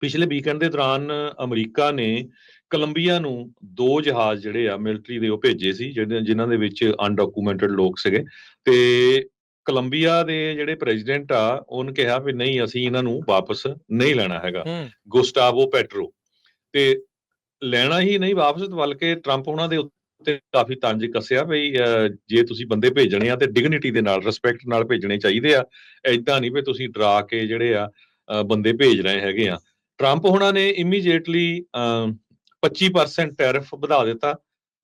ਪਿਛਲੇ ਵੀਕਐਂਡ ਦੇ ਦੌਰਾਨ ਅਮਰੀਕਾ ਨੇ ਕੋਲੰਬੀਆ ਨੂੰ ਦੋ ਜਹਾਜ਼ ਜਿਹੜੇ ਆ ਮਿਲਟਰੀ ਦੇ ਉਹ ਭੇਜੇ ਸੀ ਜਿਹੜੇ ਜਿਨ੍ਹਾਂ ਦੇ ਵਿੱਚ ਅਨਡਾਕੂਮੈਂਟਡ ਲੋਕ ਸੀਗੇ ਤੇ ਕੋਲੰਬੀਆ ਦੇ ਜਿਹੜੇ ਪ੍ਰੈਜ਼ੀਡੈਂਟ ਆ ਉਹਨੇ ਕਿਹਾ ਵੀ ਨਹੀਂ ਅਸੀਂ ਇਹਨਾਂ ਨੂੰ ਵਾਪਸ ਨਹੀਂ ਲੈਣਾ ਹੈਗਾ। ਗੁਸਟਾਵੋ ਪੈਟਰੋ ਤੇ ਲੈਣਾ ਹੀ ਨਹੀਂ ਵਾਪਸ ਬਲਕਿ ਟਰੰਪ ਉਹਨਾਂ ਦੇ ਉੱਤੇ ਕਾਫੀ ਤੰਜ ਕੱਸਿਆ ਵੀ ਜੇ ਤੁਸੀਂ ਬੰਦੇ ਭੇਜਣੇ ਆ ਤੇ ਡਿਗਨਿਟੀ ਦੇ ਨਾਲ ਰਿਸਪੈਕਟ ਨਾਲ ਭੇਜਣੇ ਚਾਹੀਦੇ ਆ। ਐਦਾਂ ਨਹੀਂ ਵੀ ਤੁਸੀਂ ਡਰਾ ਕੇ ਜਿਹੜੇ ਆ ਬੰਦੇ ਭੇਜ ਰਹੇ ਹੈਗੇ ਆ। ਟਰੰਪ ਉਹਨਾਂ ਨੇ ਇਮੀਡੀਏਟਲੀ 25% ਟੈਰਿਫ ਵਧਾ ਦਿੱਤਾ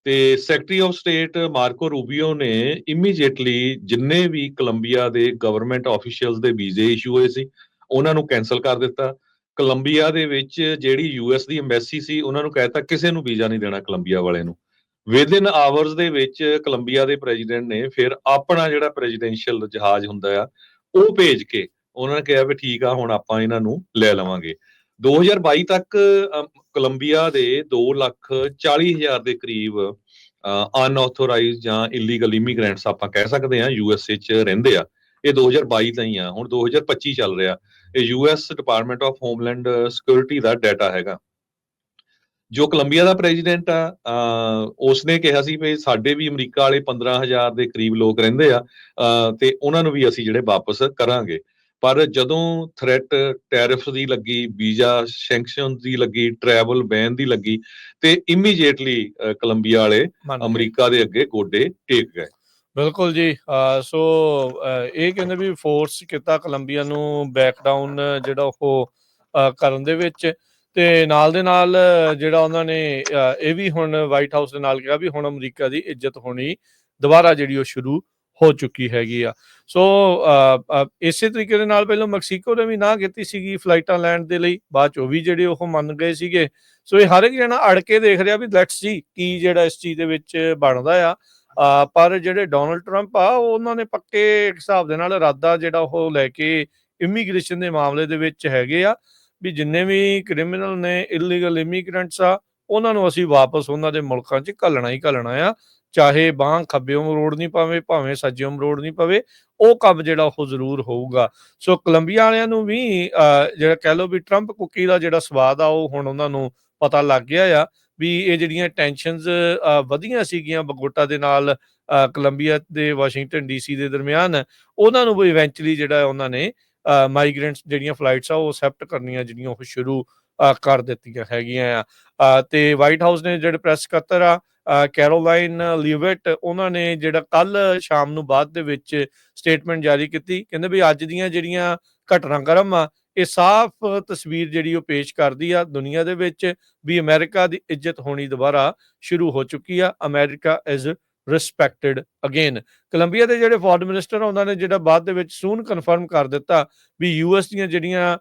ਤੇ secretary of state Marco Rubio ਨੇ ਇਮੀਡੀਏਟਲੀ ਜਿੰਨੇ ਵੀ ਕੋਲੰਬੀਆ ਦੇ ਗਵਰਨਮੈਂਟ ਆਫੀਸ਼ੀਅਲਸ ਦੇ ਵੀਜ਼ੇ ਇਸ਼ੂ ਹੋਏ ਸੀ, ਉਹਨਾਂ ਨੂੰ ਕੈਨਸਲ ਕਰ ਦਿੱਤਾ। ਕੋਲੰਬੀਆ ਦੇ ਵਿੱਚ ਜਿਹੜੀ ਯੂਐਸ ਦੀ ਐਮਬੈਸੀ ਸੀ, ਉਹਨਾਂ ਨੂੰ ਕਹਿਤਾ ਕਿਸੇ ਨੂੰ ਵੀਜ਼ਾ ਨਹੀਂ ਦੇਣਾ ਕੋਲੰਬੀਆ ਵਾਲੇ ਨੂੰ। ਵਿਦਿਨ ਆਵਰਸ ਦੇ ਵਿੱਚ ਕੋਲੰਬੀਆ ਦੇ ਪ੍ਰੈਜ਼ੀਡੈਂਟ ਨੇ ਫਿਰ ਆਪਣਾ ਜਿਹੜਾ ਪ੍ਰੈਜ਼ੀਡੈਂਸ਼ੀਅਲ ਜਹਾਜ਼ ਹੁੰਦਾ ਆ, ਉਹ ਭੇਜ ਕੇ ਉਹਨਾਂ ਨੇ ਕਿਹਾ ਵੀ ਠੀਕ ਆ, ਹੁਣ ਆਪਾਂ ਇਹਨਾਂ ਨੂੰ ਲੈ ਲਵਾਂਗੇ। 2022 ਤੱਕ ਕੋਲੰਬੀਆ ਦੇ 2 ਲੱਖ 40 ਹਜ਼ਾਰ ਦੇ ਕਰੀਬ ਅਨਆਥੋਰਾਈਜ਼ਡ ਜਾਂ ਇਲੀਗਲ ਇਮੀਗ੍ਰੈਂਟਸ ਆਪਾਂ ਕਹਿ ਸਕਦੇ ਹਾਂ ਯੂਐਸਏ ਚ ਰਹਿੰਦੇ ਆ। ਇਹ 2022 ਦਾ ਹੀ ਆ, ਹੁਣ 2025 ਚੱਲ ਰਿਹਾ। ਇਹ US department of homeland security the data ਹੈਗਾ। ਜੋ ਕੋਲੰਬੀਆ ਦਾ ਪ੍ਰੈਜ਼ੀਡੈਂਟ ਆ ਉਸਨੇ ਕਿਹਾ ਸੀ ਵੀ ਸਾਡੇ ਵੀ ਅਮਰੀਕਾ ਵਾਲੇ 15000 ਦੇ ਕਰੀਬ ਲੋਕ ਰਹਿੰਦੇ ਆ ਤੇ ਉਹਨਾਂ ਨੂੰ ਵੀ ਅਸੀਂ ਜਿਹੜੇ ਵਾਪਸ ਕਰਾਂਗੇ। ਪਰ ਜਦੋਂ ਥ੍ਰੈਟ ਟੈਰਿਫ ਦੀ ਲੱਗੀ ਵੀਜ਼ਾ ਸੈਂਕਸ਼ਨ ਦੀ ਲੱਗੀ ਟਰੈਵਲ ਬੈਨ ਦੀ ਲੱਗੀ ਤੇ ਇਮੀਡੀਏਟਲੀ ਕੋਲੰਬੀਆ ਵਾਲੇ। ਅਮਰੀਕਾ ਦੇ ਅੱਗੇ ਗੋਡੇ ਟੇਕ ਗਏ ਬਿਲਕੁਲ ਜੀ ਸੋ ਇਹ ਕਹਿੰਦੇ ਵੀ ਫੋਰਸ ਕੀਤਾ ਕੋਲੰਬੀਆ ਨੂੰ ਬੈਕ ਡਾਊਨ ਜਿਹੜਾ ਉਹ ਕਰਨ ਦੇ ਵਿੱਚ ਤੇ ਨਾਲ ਦੇ ਨਾਲ ਜਿਹੜਾ ਉਹਨਾਂ ਨੇ ਇਹ ਵੀ ਹੁਣ ਵਾਈਟ ਹਾਊਸ ਦੇ ਨਾਲ ਕਿਹਾ ਵੀ ਹੁਣ ਅਮਰੀਕਾ ਦੀ ਇੱਜ਼ਤ ਹੋਣੀ ਦੁਬਾਰਾ ਜਿਹੜੀ ਉਹ ਸ਼ੁਰੂ ਹੋ ਚੁੱਕੀ ਹੈਗੀ ਆ। ਸੋ ਇਸੇ ਤਰੀਕੇ ਦੇ ਨਾਲ ਪਹਿਲਾਂ ਮੈਕਸੀਕੋ ਨੇ ਵੀ ਨਾ ਕੀਤੀ ਸੀਗੀ ਫਲਾਈਟਾਂ ਲੈਣ ਦੇ ਲਈ। ਬਾਅਦ ਚ ਉਹ ਵੀ ਜਿਹੜੇ ਉਹ ਮੰਨ ਗਏ ਸੀਗੇ। ਸੋ ਇਹ ਹਰ ਇੱਕ ਜਣਾ ਅੜ ਕੇ ਦੇਖ ਰਿਹਾ ਵੀ ਲੈਟਸ ਸੀ ਕੀ ਜਿਹੜਾ ਇਸ ਚੀਜ਼ ਦੇ ਵਿੱਚ ਬਣਦਾ ਆ। ਪਰ ਜਿਹੜੇ ਡੋਨਲਡ ਟਰੰਪ ਆ ਉਹਨਾਂ ਨੇ ਪੱਕੇ ਹਿਸਾਬ ਦੇ ਨਾਲ ਇਰਾਦਾ ਜਿਹੜਾ ਉਹ ਲੈ ਕੇ ਇਮੀਗ੍ਰੇਸ਼ਨ ਦੇ ਮਾਮਲੇ ਦੇ ਵਿੱਚ ਹੈਗੇ ਆ। ਵੀ ਜਿੰਨੇ ਵੀ ਕ੍ਰਿਮੀਨਲ ਨੇ ਇਲੀਗਲ ਇਮੀਗ੍ਰੈਂਟਸ ਆ, ਉਹਨਾਂ ਨੂੰ ਅਸੀਂ ਵਾਪਸ ਉਹਨਾਂ ਦੇ ਮੁਲਕਾਂ 'ਚ ਘੱਲਣਾ ਹੀ ਘੱਲਣਾ ਆ। ਚਾਹੇ ਬਾਹ ਖੱਬਿਓਂ ਨਹੀਂ ਪਵੇ, ਭਾਵੇਂ ਸੱਜਿਓਂ ਨਹੀਂ ਪਵੇ, ਉਹ ਕੰਮ ਜਿਹੜਾ ਉਹ ਜ਼ਰੂਰ ਹੋਊਗਾ। ਸੋ ਕੋਲੰਬੀਆ ਵਾਲਿਆਂ ਨੂੰ ਵੀ ਜਿਹੜਾ ਕਹਿ ਲਓ ਵੀ ਟਰੰਪ ਕੁੱਕੀ ਦਾ ਜਿਹੜਾ ਸਵਾਦ ਆ, ਉਹ ਹੁਣ ਉਹਨਾਂ ਨੂੰ ਪਤਾ ਲੱਗ ਗਿਆ ਆ ਵੀ ਇਹ ਜਿਹੜੀਆਂ ਟੈਨਸ਼ਨਸ ਵਧੀਆਂ ਸੀਗੀਆਂ ਬਗੋਟਾ ਦੇ ਨਾਲ ਕੋਲੰਬੀਆ ਦੇ ਵਾਸ਼ਿੰਗਟਨ ਡੀਸੀ ਦੇ ਦਰਮਿਆਨ, ਉਹਨਾਂ ਨੂੰ ਵੀ ਇਵੈਂਚੁਅਲੀ ਜਿਹੜਾ ਉਹਨਾਂ ਨੇ ਮਾਈਗ੍ਰੈਂਟਸ ਜਿਹੜੀਆਂ ਫਲਾਈਟਸ ਆ, ਉਹ ਅਸੈਪਟ ਕਰਨੀਆਂ ਜਿਹੜੀਆਂ ਉਹ ਸ਼ੁਰੂ ਕਰ ਦਿੱਤੀਆਂ ਹੈਗੀਆਂ ਆ। ਅ, ਤੇ ਵਾਈਟ ਹਾਊਸ ਨੇ ਜਿਹੜੇ ਪ੍ਰੈਸ ਸਕੱਤਰ ਆ ਕੈਰੋਲਾਈਨ ਲਿਵਟ ਉਹਨਾਂ ਨੇ ਜਿਹੜਾ ਕੱਲ ਸ਼ਾਮ ਨੂੰ ਬਾਅਦ ਦੇ ਵਿੱਚ ਸਟੇਟਮੈਂਟ ਜਾਰੀ ਕੀਤੀ ਕਹਿੰਦੇ ਵੀ ਅੱਜ ਦੀਆਂ ਜਿਹੜੀਆਂ ਘਟਨਾਕ੍ਰਮ ਆ ਇਹ ਸਾਫ਼ ਤਸਵੀਰ ਜਿਹੜੀ ਉਹ ਪੇਸ਼ ਕਰਦੀ ਆ ਦੁਨੀਆ ਦੇ ਵਿੱਚ ਵੀ ਅਮਰੀਕਾ ਦੀ ਇੱਜ਼ਤ ਹੋਣੀ ਦੁਬਾਰਾ ਸ਼ੁਰੂ ਹੋ ਚੁੱਕੀ ਆ America is respected again Colombia ਦੇ ਜਿਹੜੇ ਫੋਰਨ ਮਿਨਿਸਟਰ ਆ ਉਹਨਾਂ ਨੇ ਜਿਹੜਾ ਬਾਅਦ ਦੇ ਵਿੱਚ ਸੂਨ ਕਨਫਰਮ ਕਰ ਦਿੱਤਾ ਵੀ ਯੂਐਸ ਦੀਆਂ ਜਿਹੜੀਆਂ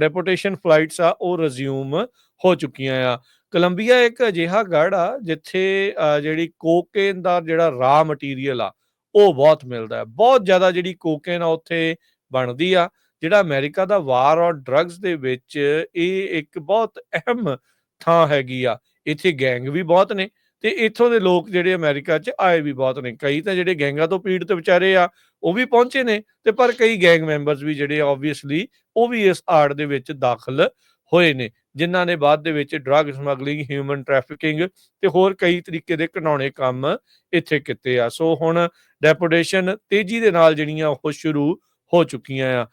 ਡੈਪੂਟੇਸ਼ਨ ਫਲਾਈਟਸ ਆ, ਉਹ ਰਿਜ਼ਿਊਮ ਹੋ ਚੁੱਕੀਆਂ ਆ। ਕੋਲੰਬੀਆ ਇੱਕ ਅਜਿਹਾ ਗੜ ਆ, ਜਿੱਥੇ ਜਿਹੜੀ ਕੋਕੇਨ ਦਾ ਜਿਹੜਾ ਰਾ ਮਟੀਰੀਅਲ ਆ, ਉਹ ਬਹੁਤ ਮਿਲਦਾ ਹੈ। ਬਹੁਤ ਜ਼ਿਆਦਾ ਜਿਹੜੀ ਕੋਕੇਨ ਆ, ਉੱਥੇ ਬਣਦੀ ਆ, ਜਿਹੜਾ ਅਮਰੀਕਾ ਦਾ ਵਾਰ ਔਰ ਡਰੱਗਸ ਦੇ ਵਿੱਚ ਇਹ ਇੱਕ ਬਹੁਤ ਅਹਿਮ ਥਾਂ ਹੈਗੀ ਆ। ਇੱਥੇ ਗੈਂਗ ਵੀ ਬਹੁਤ ਨੇ। ਤੇ ਇੱਥੋਂ ਦੇ ਲੋਕ ਜਿਹੜੇ ਅਮਰੀਕਾ 'ਚ ਆਏ ਵੀ ਬਹੁਤ ਨੇ। ਕਈ ਤਾਂ ਜਿਹੜੇ ਗੈਂਗਾਂ ਤੋਂ ਪੀੜਤ ਵਿਚਾਰੇ ਆ, ਉਹ ਵੀ ਪਹੁੰਚੇ ਨੇ ਤੇ ਪਰ ਕਈ ਗੈਂਗ ਮੈਂਬਰਸ ਵੀ ਜਿਹੜੇ ਆਬਵੀਅਸਲੀ ਉਹ ਵੀ ਇਸ ਆੜ ਦੇ ਵਿੱਚ ਦਾਖਲ ਹੋਏ ਨੇ, ਜਿਨ੍ਹਾਂ ਨੇ ਬਾਅਦ ਦੇ ਵਿੱਚ ਡਰੱਗ ਸਮਗਲਿੰਗ ਹਿਊਮਨ ਟ੍ਰੈਫਿਕਿੰਗ ਤੇ ਹੋਰ ਕਈ ਤਰੀਕੇ ਦੇ ਘਿਨਾਉਣੇ ਕੰਮ ਇੱਥੇ ਕੀਤੇ ਆ। ਸੋ ਹੁਣ ਡੈਪੂਟੇਸ਼ਨ ਤੇਜ਼ੀ ਦੇ ਨਾਲ ਜਿਹੜੀਆਂ ਉਹ ਸ਼ੁਰੂ ਹੋ ਚੁੱਕੀਆਂ ਆ।